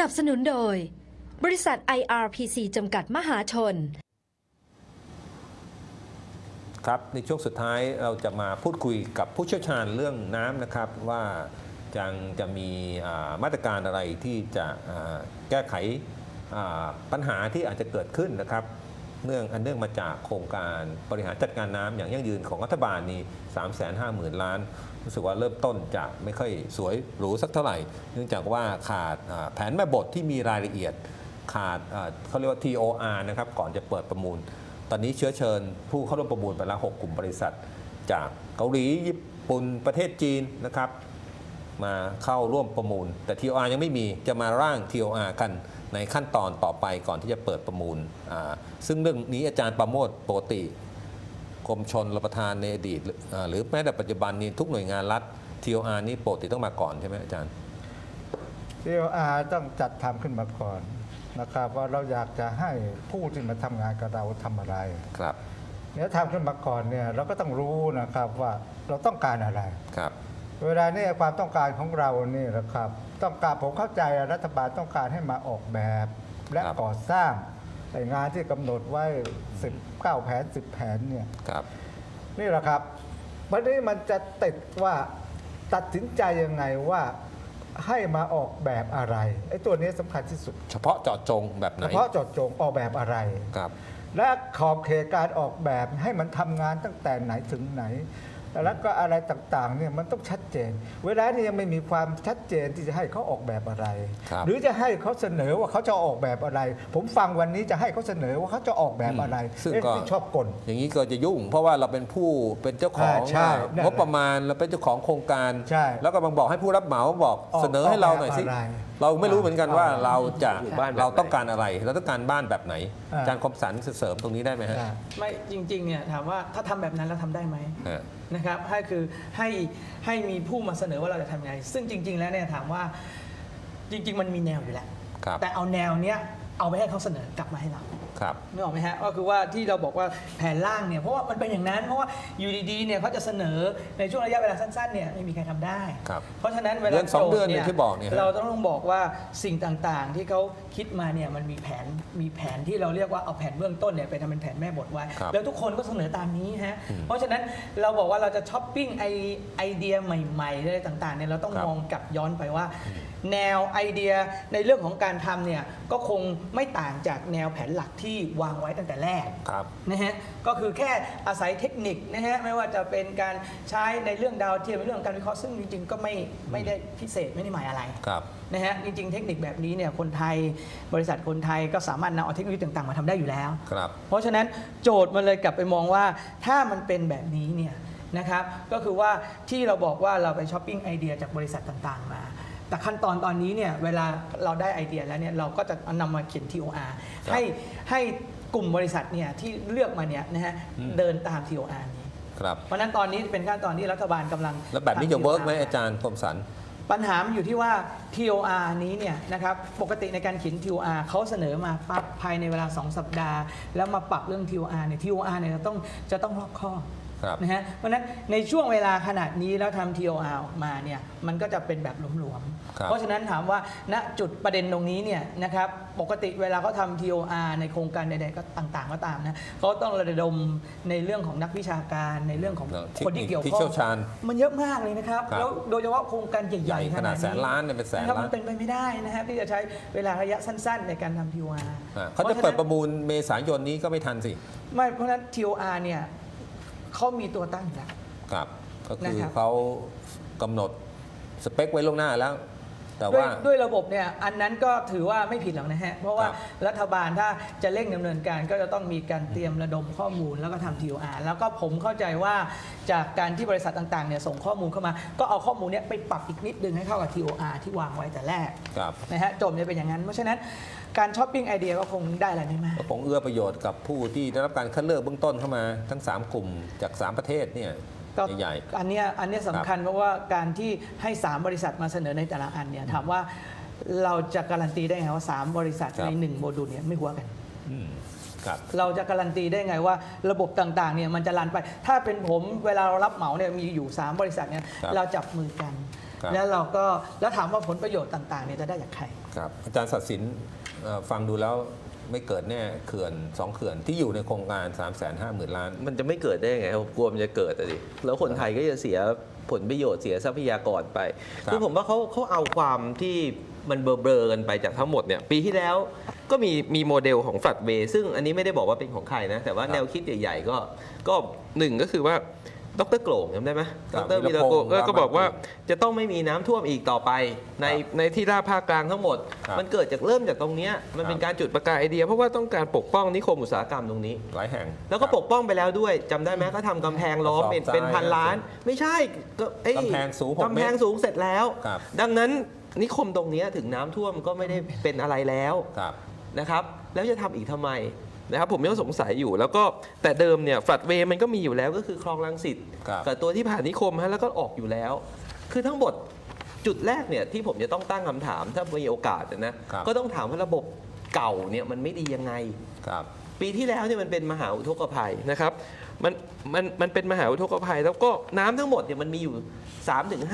นับสนุนโดย บริษัท IRPC จำกัดมหาชน ครับในช่วงสุดท้ายเราจะมาพูดคุยกับผู้เชี่ยวชาญเรื่องน้ำนะครับว่าจังจะมีมาตรการอะไรที่จะแก้ไขปัญหาที่อาจจะเกิดขึ้นนะครับ เนื่องอันเนื่องมาจากโครงการบริหารจัดการน้ำอย่างยั่งยืนของรัฐบาลนี่3 5 0 0 0 0 ล้าน รู้สึกว่าเริ่มต้นจากไม่ค่อยสวยหรูสักเท่าไหร่ เนื่องจากว่าขาดแผนแม่บทที่มีรายละเอียด ขาดเขาเรียกว่า TOR นะครับก่อนจะเปิดประมูล ตอนนี้เชื้อเชิญ ผู้เข้าร่วมประมูลไปแล้ว6กลุ่มบริษัท จากเกาหลีญี่ปุ่นประเทศจีนนะครับมาเข้าร่วมประมูล แต่ TOR ยังไม่มีจะมาร่าง TOR กัน ในขั้นตอนต่อไปก่อนที่จะเปิดประมูลอ่าซึ่งเรื่องนี้อาจารย์ประโมทปกติกรมชนรับประทานในอดีตหรืออ่าหรือแม้แต่ปัจจุบันนี้ทุกหน่วยงานรัฐ TOR นี่ปกติต้องมาก่อนใช่ไหมอาจารย์ CLR ต้องจัดทำขึ้นมาก่อนนะครับว่าเราอยากจะให้ผู้ที่มาทำงานกับเราทำอะไรครับเนี่ยทำขึ้นมาก่อนเนี่ยเราก็ต้องรู้นะครับว่าเราต้องการอะไรครับ เวลานี้ความต้องการของเรานี่นะครับ ต้องการผมเข้าใจรัฐบาลต้องการให้มาออกแบบ และครับ ก่อสร้างแต่งานที่กำหนดไว้ 19 แผน 10 แผนเนี่ย ครับ นี่แหละครับวันนี้มันจะติดว่าตัดสินใจยังไงว่าให้มาออกแบบอะไรไอ้ตัวนี้สำคัญที่สุด เฉพาะเจาะจงแบบไหนเฉพาะเจาะจงออกแบบอะไร ครับ และขอบเขตการออกแบบให้มันทำงานตั้งแต่ไหนถึงไหน แล้วก็อะไรต่างๆเนี่ยมันต้องชัดเจน เวลานี้ยังไม่มีความชัดเจนที่จะให้เขาออกแบบอะไร ครับหรือจะให้เขาเสนอว่าเขาจะออกแบบอะไร ผมฟังวันนี้จะให้เขาเสนอว่าเขาจะออกแบบอะไรซึ่งเอ๊ะก็ ที่ชอบกล อย่างนี้ก็จะยุ่ง เพราะว่าเราเป็นผู้เป็นเจ้าของอ่าใช่นั่นแหละงบประมาณเราเป็นเจ้าของโครงการ ใช่แล้วก็บางบอกให้ผู้รับเหมาบอกออกเสนอให้เราหน่อยสิ ออกแบบอะไรเราไม่รู้เหมือนกันว่าอ่าเราจะอยู่บ้านแบบไหน เราต้องการอะไร เราต้องการบ้านแบบไหนอ่า อาจารย์คมสันเสริมตรงนี้ได้ไหมฮะอ่าไม่จริงๆเนี่ยถามว่าถ้าทำแบบนั้นแล้วทำได้ไหมฮะนะครับให้คือให้ให้มีผู้มาเสนอว่าเราจะทำยังไง ซึ่งจริง ๆ แล้วเนี่ยถามว่าจริง ๆ มันมีแนวอยู่แล้ว ครับ แต่เอาแนวเนี้ยเอาไปให้เขาเสนอกลับมาให้เรา ครับนึกออกไหมฮะก็คือว่าที่เราบอกว่าแผนล่างเนี่ยเพราะว่ามันเป็นอย่างนั้นเพราะว่าอยู่ดีๆเนี่ยเขาจะเสนอในช่วงระยะเวลาสั้นๆเนี่ยไม่มีใครทำได้ ครับเพราะฉะนั้นเวลาเดือนสองโจทเดือนเนี่ยที่บอกเนี่ยฮะเราต้องบอกว่าสิ่งต่างๆ ที่เขาคิดมาเนี่ยมันมีแผนมีแผนที่เราเรียกว่าเอาแผนเบื้องต้นเนี่ยไปทำเป็นแผนแม่บทไว้ครับแล้วทุกคนก็เสนอตามนี้ฮะอืมเพราะฉะนั้นเราบอกว่าเราจะช้อปปิ้งไอไอเดียใหม่ๆอะไรต่างๆเนี่ยเราต้องครับมองกลับย้อนไปว่าแนวไอเดียในเรื่องของการทำเนี่ยก็คงไม่ต่างจากแนวแผนหลักที่วางไว้ตั้งแต่แรกครับ นะฮะก็คือแค่อาศัยเทคนิคนะฮะไม่ว่าจะเป็นการใช้ในเรื่องดาวเทียมในเรื่องของการวิเคราะห์ซึ่งจริงๆก็ไม่ไม่ได้พิเศษไม่ได้หมายอะไร ครับ นะฮะจริงๆเทคนิคแบบนี้เนี่ยคนไทยบริษัทคนไทยก็สามารถนำเอาเทคโนโลยีต่างๆ มาทำได้อยู่แล้ว ครับ เพราะฉะนั้นโจทย์มันเลยกลับไปมองว่าถ้ามันเป็นแบบนี้เนี่ยนะครับก็คือว่าที่เราบอกว่าเราไปช้อปปิ้งไอเดียจากบริษัทต่างๆมา แต่ขั้นตอนตอนนี้เนี่ยเวลาเราได้ไอเดียแล้วเนี่ยเราก็จะนำมาเขียน TOR ครับให้ให้กลุ่มบริษัทเนี่ยที่เลือกมาเนี่ยนะฮะอืม เดินตาม TOR นี้ ครับ เพราะฉะนั้นตอนนี้เป็นขั้นตอนที่รัฐบาลกำลังแล้วแบบนี้ทำจะเวิร์กไหม TOR อาจารย์คมสัน ปัญหามันอยู่ที่ว่า TOR นี้เนี่ยนะครับปกติในการเขียน TOR เขาเสนอมาปั๊บภายในเวลา 2 สัปดาห์ แล้วมาปรับเรื่อง TOR เนี่ย TOR เนี่ยจะต้องจะต้องรอบคอบ ครับนะฮะเพราะฉะนั้นในช่วงเวลาขนาดนี้แล้วทำ TOR ออกมาเนี่ยมันก็จะเป็นแบบหลวมครับๆเพราะฉะนั้นถามว่าณจุดประเด็นตรงนี้เนี่ยนะครับปกติเวลาเขาทำ TOR ในโครงการใดๆก็ต่างๆก็ตามนะเขาต้องระดมในเรื่องของนักวิชาการในเรื่องของเออคนที่เกี่ยวที่ข้องเชี่ยวชาญ มันเยอะมากเลยนะครับ ครับ แล้วโดยเฉพาะโครงการใหใหญ่ญ่ๆขนาดแสนล้านเนี่ยเป็นแสนนะครับล้ามันนเป็นไปไม่ได้นะครับที่จะใช้เวลาระยะสั้น ๆ ในการทำ TOR อ่าเขาจะเปิดประมูลเมษายนนี้ก็ไม่ทันสิ ไม่เพราะฉะนั้น TOR เนี่ย เขามีตัวตั้งอยู่แล้ว ครับ ก็คือนะครับ เขากำหนดสเปคไว้ล่วงหน้าแล้ว แต่ด้วยว่าด้วยระบบเนี่ยอันนั้นก็ถือว่าไม่ผิดหรอกนะฮะ เพราะว่าครับรัฐบาลถ้าจะเร่งดำเนินการก็จะต้องมีการเตรียมระดมข้อมูลแล้วก็ทำ TOR แล้วก็ผมเข้าใจว่าจากการที่บริษัทต่างๆเนี่ยส่งข้อมูลเข้ามา ก็เอาข้อมูลเนี้ไปปรับอีกนิดนึงให้เข้ากับ TOR ที่วางไว้แต่แรกครับ นะฮะโจทย์จะเป็นอย่างนั้น เพราะฉะนั้นการช้อปปิ้งไอเดียก็คงได้อะไรไม่มาก ก็คงเอื้อประโยชน์กับผู้ที่ได้รับการคัดเลือกเบื้องต้นเข้ามาทั้ง 3 กลุ่มจาก 3 ประเทศเนี่ย ก็ใหญ่อันเนี้ยอันเนี้ยสำคัญเพราะว่าการที่ให้ 3 บริษัทมาเสนอในแต่ละอันเนี่ยถามว่าเราจะการันตีได้ไงว่า 3 บริษัทครับ ใน 1 โมดูลเนี่ยไม่หัวกันๆอืมครับ เราจะการันตีได้ไงว่าระบบต่างๆเนี่ยมันจะรันไป ถ้าเป็นผมเวลาเรารับเหมาเนี่ยมีอยู่ 3 บริษัทเนี่ยครับเราจับมือกัน ครับ แล้วเราก็แล้วถามว่าผลประโยชน์ต่างๆเนี่ยจะได้จากใคร ครับอาจารย์ศักดิ์สินเอ่อฟังดูแล้ว ไม่เกิดแน่เขื่อนสองเขื่อนที่อยู่ในโครงการ 3 5 0 0 0 0ล้าน มันจะไม่เกิดได้ยังไงผมกลัวมันจะเกิดอะดิแล้วคนไทยก็จะเสียผลประโยชน์เสียทรัพยากรไป ครับ คือผมว่าเขาเขาเอาความที่มันเบลอๆกันไปจากทั้งหมดเนี่ยปีที่แล้วก็มีมีโมเดลของฝัดเวซึ่งอันนี้ไม่ได้บอกว่าเป็นของใครนะ แต่ว่าแนวคิดใหญ่ๆก็ก็หนึ่งก็คือว่า ดรโกลงจำได้ไหมคดรับรวีระโกลงวีระพงษ์ก็บอกว่าจะต้องไม่มีน้ำท่วมอีกต่อไป ในครับในที่ราบภาคกลางทั้งหมด ครับมันเกิดจากเริ่มจากตรงเนี้ยมันเป็นครับ การจุดประกายไอเดีย เพราะว่าต้องการปกป้องนิคมอุตสาหกรรมตรงนี้ หลายแห่งแล้วก็ปกป้องไปแล้วด้วยจำได้ไหมเขาทำกำแพงล้อมเป็นกระสอบทรายเป็นพันล้าน ไม่ใช่ก็เอ้ยกำแพงสูงหกกำแพงสูงเสร็จแล้ว ครับ ดังนั้นนิคมตรงเนี้ยถึงน้ำท่วมก็ไม่ได้เป็นอะไรแล้วครับ นะครับ แล้วจะทำอีกทำไม นะครับผมยังสงสัยอยู่ แล้วก็แต่เดิมเนี่ยฝัดเวย์มันก็มีอยู่แล้วก็คือคลองลังสิตครับ กับตัวที่ผ่านนิคมฮะแล้วก็ออกอยู่แล้ว คือทั้งหมดจุดแรกเนี่ยที่ผมจะต้องตั้งคำถามถ้ามีโอกาสนะครับ ก็ต้องถามว่าระบบเก่าเนี่ยมันไม่ดียังไง ครับ ปีที่แล้วเนี่ยมันเป็นมหาอุทกภัยนะครับ มันมันมันเป็นมหาอุทกภัย แล้วก็น้ำทั้งหมดเนี่ยมันมีอยู่3-5ถึง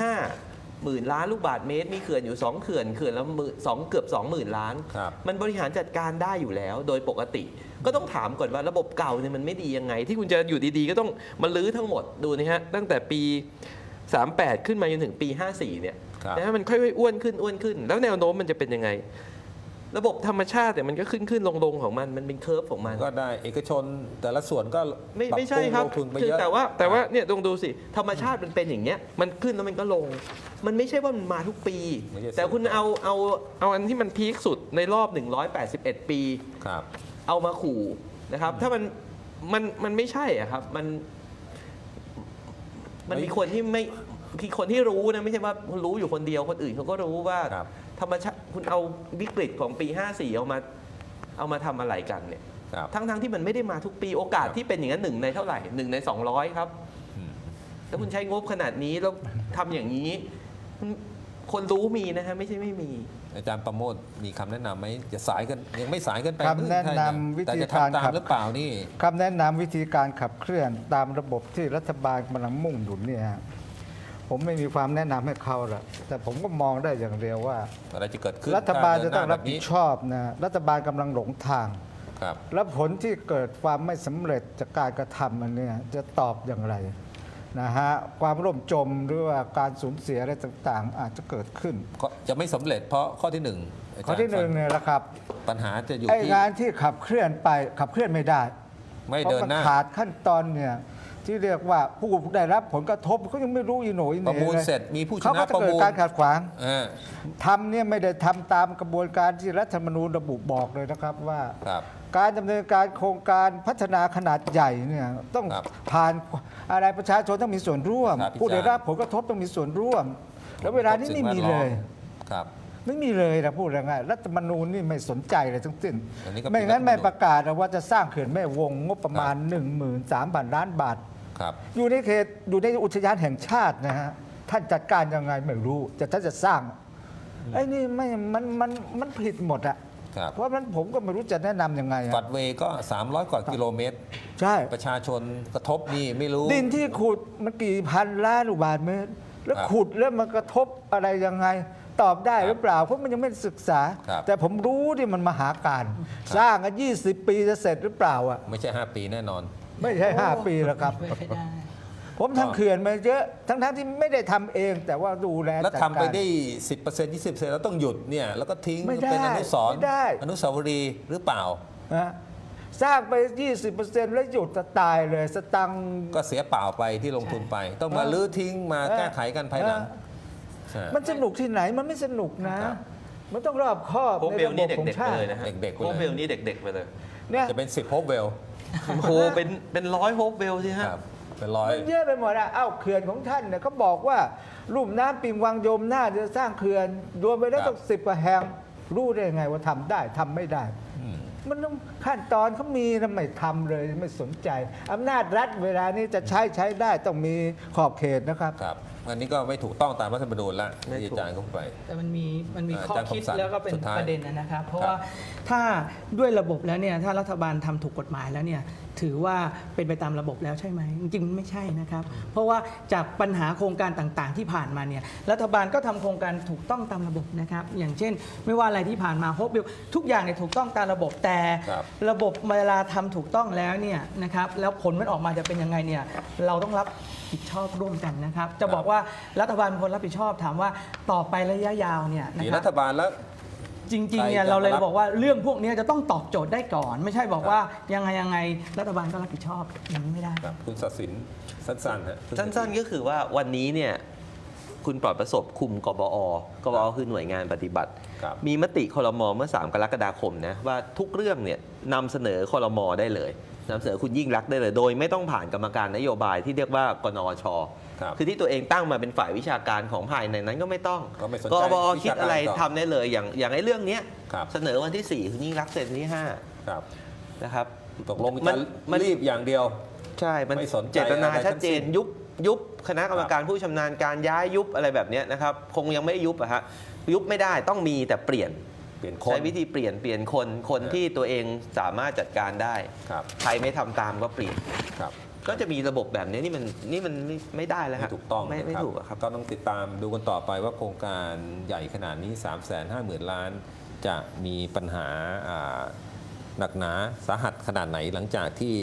หมื่นล้านลูกบาทเมตร มีเขื่อนอยู่ 2 เขื่อนเขื่อนละหมื่นสองเกือบ 20,000 ล้าน ครับมันบริหารจัดการได้อยู่แล้วโดยปกติ ก็ต้องถามก่อนว่าระบบเก่าเนี่ยมันไม่ดียังไง ที่คุณจะอยู่ดีๆ ก็ต้องมาลื้อทั้งหมดดูนะฮะตั้งแต่ปี 38 ขึ้นมาจนถึงปี 54เนี่ยครับ นะฮะมันค่อยๆอ้วนขึ้นอ้วนขึ้น แล้วแนวโน้มมันจะเป็นยังไง ระบบธรรมชาติเนี่ยมันก็ขึ้นขึ้นลงลงๆของมันมันเป็นเคอร์ฟของมัน ก็ได้เอกชนแต่ละส่วนก็ไม่ปรับไม่ใช่ปรุงครับลงทุนไปคือเยอะแต่ว่าแต่ว่าเนี่ยลองดูสิธรรมชาติมันเป็นอย่างเงี้ยมันขึ้นแล้วมันก็ลง มันไม่ใช่ว่ามันมาทุกปีไม่ใช่แต่คุณเอาเอาเอาอันที่มันพีคสุดในรอบ 181 ปีครับเอามาขู่นะครับ ถ้ามันมันมันไม่ใช่อะครับมัน มันมีคนที่ไม่มีคนที่รู้นะไม่ใช่ว่ารู้อยู่คนเดียวคนอื่นเขาก็รู้ว่าครับ ธรรมชาติคุณเอาวิกฤตของปี 54 เอามาเอามาทำอะไรกันเนี่ยครับ ทั้งทั้งที่มันไม่ได้มาทุกปีโอกาสครับที่เป็นอย่างนั้นหนึ่งในเท่าไหร่หนึ่งใน 200 ครับ อืม แล้วคุณใช้งบขนาดนี้แล้วทำอย่างนี้ คนรู้มีนะฮะไม่ใช่ไม่มี อาจารย์ประโมทมีคำแนะนำไหมจะสายกันยังไม่สายเกันไปคำแนะนำวิธีแต่จะการทำตาขัมบหรือเปล่านี่ คำแนะนำวิธีการขับเคลื่อนตามระบบที่รัฐบาลกำลังมุ่งหนุนเนี่ยฮะ ผมไม่มีความแนะนำให้เขาหรอกแต่ผมก็มองได้อย่างเดียวว่า อะไรจะเกิดขึ้นรัฐบาลถ้จะต้องเนหน้รับผิดชอบนะรัฐบาลกำลังหลงทาง ครับ และผลที่เกิดความไม่สำเร็จจากการกระทำมันเนี่ยจะตอบอย่างไรนะฮะความร่มจมหรือว่าการสูญเสียอะไรต่างๆ อาจจะเกิดขึ้น ก็จะไม่สำเร็จเพราะข้อที่หนึ่งาจารย์ข้อที่หนึ่งเนี่ยนะครับปัญหาจะอยู่ไอ้ที่งานที่ขับเคลื่อนไปขับเคลื่อนไม่ได้ไม่เพราะเดินมันหน้าขาดขั้นตอนเนี่ย ที่เรียกว่าผู้ได้รับผลกระทบเขายังไม่รู้อีโหนอีเหประน่มูลเลยเสร็จมีผู้ชเขานะก็จะประเกิดมูลการขัดขวางอ่าทำเนี่ยไม่ได้ทำตามกระบวนการที่รัฐธรรมนูญระบุบอกเลยนะครับว่า ครับ การดำเนินการโครงการพัฒนาขนาดใหญ่เนี่ยต้องครับผ่านอะไรประชาชนต้องมีส่วนร่วม ครับพี่ผู้ได้จารย์รับผลกระทบต้องมีส่วนร่วม แล้วเวลานี้ไม่มีเลย ครับ ไม่มีเลยนะพูดง่ายๆรัฐธรรมนูญนี่ไม่สนใจเลยทั้งสิ้น อันนี้ก็ไม่งั้นผิดรัฐธรรมนูญ ไม่ประกาศนะว่าจะสร้างเขื่อนแม่วงงบประมาณ 1 3 0 0 0 ล้านบาท ครับ อยู่ในเขตอยู่ในอุทยานแห่งชาตินะฮะท่านจัดการยังไงไม่รู้แต่ท่านจะสร้างไอ้นี่ไม่มันมันมันผิดหมดอะครับ เพราะฉะนั้นผมก็ไม่รู้จะแนะนำยังไงอะฝัดเวย์ก็ 300 กว่ากิโลเมตร ใช่ ประชาชนกระทบนี่ไม่รู้ ดินที่ขุดมันกี่พันล้านลูกบาทเมตร แล้วครับขุดแล้วมันกระทบอะไรยังไง ตอบได้หรือเปล่าเพราะมันยังไม่ได้ศึกษา ครับ แต่ผมรู้ที่มันมหาการ สร้างกัน20 ปีจะเสร็จหรือเปล่าอะไม่ใช่ 5 ปีแน่นอน ไม่ใช่ 5 ปีแล้วครับ ไม่ได้ ผมทำเขื่อนมาเยอะ ทั้งๆที่ไม่ได้ทำเองแต่ว่าดูแลแล้วจัดทำไปการได้10% 20%แล้วต้องหยุดเนี่ยแล้วก็ทิ้งไม่ได้เป็นอนุสรณ์ไม่ได้ อนุสาวรีย์หรือเปล่า นะสร้างไป 20%แล้วหยุดจะตายเลย สตังค์ ก็เสียเปล่าไปที่ลงทุนไป ต้องมาเออลื้อทิ้งมาเออ แก้ไขกันภายหลังเออใช่ มันสนุกที่ไหนมันไม่สนุกนะ ครับ มันต้องรอบคอบโฮปในเบลระบนี่บของเด็กๆชาไปติเลยนะฮะเด็กๆไปเลย โฮปเบลนี่เด็กๆไปเลยเนี่ย จะเป็น10โฮปเวลโอ้โหเป็นเป็นร้อยโฮปเบลสิฮะ ครับเป็นร้อย มันเยอะไปหมดอะเอ้าเขื่อนของท่านเนี่ยเขาบอกว่าลุ่มน้ำปิงวังยมน่าจะสร้างเขื่อนรวมไปแล้วครับ ต้องสิบกว่าแห่งรู้ได้ไงว่าทำได้ทำไม่ได้ อืม มันต้องขั้นตอนเขามีทำไมทำเลยไม่สนใจอำนาจรัฐเวลานี้จะใช้ใช้ได้ต้องมีขอบเขตนะครับ ครับ อันนี้ก็ไม่ถูกต้องตามรัฐธรรมนูญละไม่ที่ถูกอาจารย์เข้าไป แต่มันมีมันมีอ่าข้ออาจารย์คิดคมสันแล้วก็เป็นสุดท้ายประเด็นนะนะครับ เพราะครับว่าถ้าด้วยระบบแล้วเนี่ยถ้ารัฐบาลทำถูกกฎหมายแล้วเนี่ย ถือว่าเป็นไปตามระบบแล้วใช่ไหมจริงๆไม่ใช่นะครับ เพราะว่าจากปัญหาโครงการต่างๆ ที่ผ่านมาเนี่ยรัฐบาลก็ทำโครงการถูกต้องตามระบบนะครับ อย่างเช่น ไม่ว่าอะไรที่ผ่านมาโฮปบิลทุกอย่างเนี่ยถูกต้องตามระบบแต่ครับระบบเวลาทำถูกต้องแล้วเนี่ยนะครับแล้วผลมันออกมาจะเป็นยังไงเนี่ยเราต้องรับผิดชอบร่วมกันนะครับ จะบอกว่ารัฐบาลเป็นคนรับผิดชอบถามว่าต่อไประยะยาวเนี่ยนะมีครัรับฐบาลแล้ว จริงๆเนี่ยใครจะเราเลยมารับ บอกว่าเรื่องพวกนี้จะต้องตอบโจทย์ได้ก่อน ไม่ใช่บอกว่ายังไงยังไงรัฐบาลก็รับผิดชอบอย่างนี้ไม่ได้ ครับคุณศักดิ์สินสั้นๆฮะคุณศักดิ์สิ สั้นๆก็คือว่าวันนี้เนี่ยคุณปลอดประสบคุมกบอ กบอคือหน่วยงานปฏิบัติ ครับ มีมติคอรมอเมื่อ 3 กรกฎาคมนะว่าทุกเรื่องเนี่ยนำเสนอคอรมอได้เลย นำเสนอคุณยิ่งรักษณ์ได้เลย โดยไม่ต้องผ่านกรรมการนโยบายที่เรียกว่ากนชครับคือที่ตัวเองตั้งมาเป็นฝ่ายวิชาการของภายในนั้นก็ไม่ต้องก็ไม่สนใจกบอวิคิดชาการอะไรต่อทำได้เลยอย่างอย่างไอ้เรื่องเนี้ยครับ เสนอวันที่4คุณยิ่งรักษณ์เซ็นวันที่ครับ5นะครับตกลงมัจะนมัน รีบอย่างเดียว ใช่ มันไม่สนใจเจตนาอะไรทั้งชัดเจนสิ้นยุบยุบคณะกรรมการผู้ชำนาญการย้ายยุบอะไรแบบเนี้ยนะครับ คงยังไม่ยุบอะฮะยุบไม่ได้ต้องมีแต่เปลี่ยน เปลี่ยนคนใช้วิธีเปลี่ยนเปลี่ยนคนคนเออที่ตัวเองสามารถจัดการได้ครับใครไม่ทำตามก็เปลี่ยนครับก็จะมีระบบแบบนี้นี่มันนี่มันไม่ไม่ได้แล้วไม่ฮะถูกต้องไม่ไม่นะครับถูกอะครับก็ต้องติดตามดูกันต่อไปว่าโครงการใหญ่ขนาดนี้ 3 5 0 0 0 0 ล้าน จะมีปัญหาอ่าหนักหนาสาหัสขนาดไหนหลังจากที่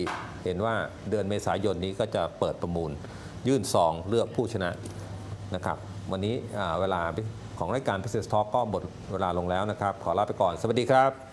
เห็นว่าเดือนเมษายนนี้ก็จะเปิดประมูล ยื่นซองเลือกผู้ชนะนะครับ วันนี้อ่าเวลา ของรายการ Business Talk ก็หมดเวลาลงแล้วนะครับ ขอลาไปก่อน สวัสดีครับ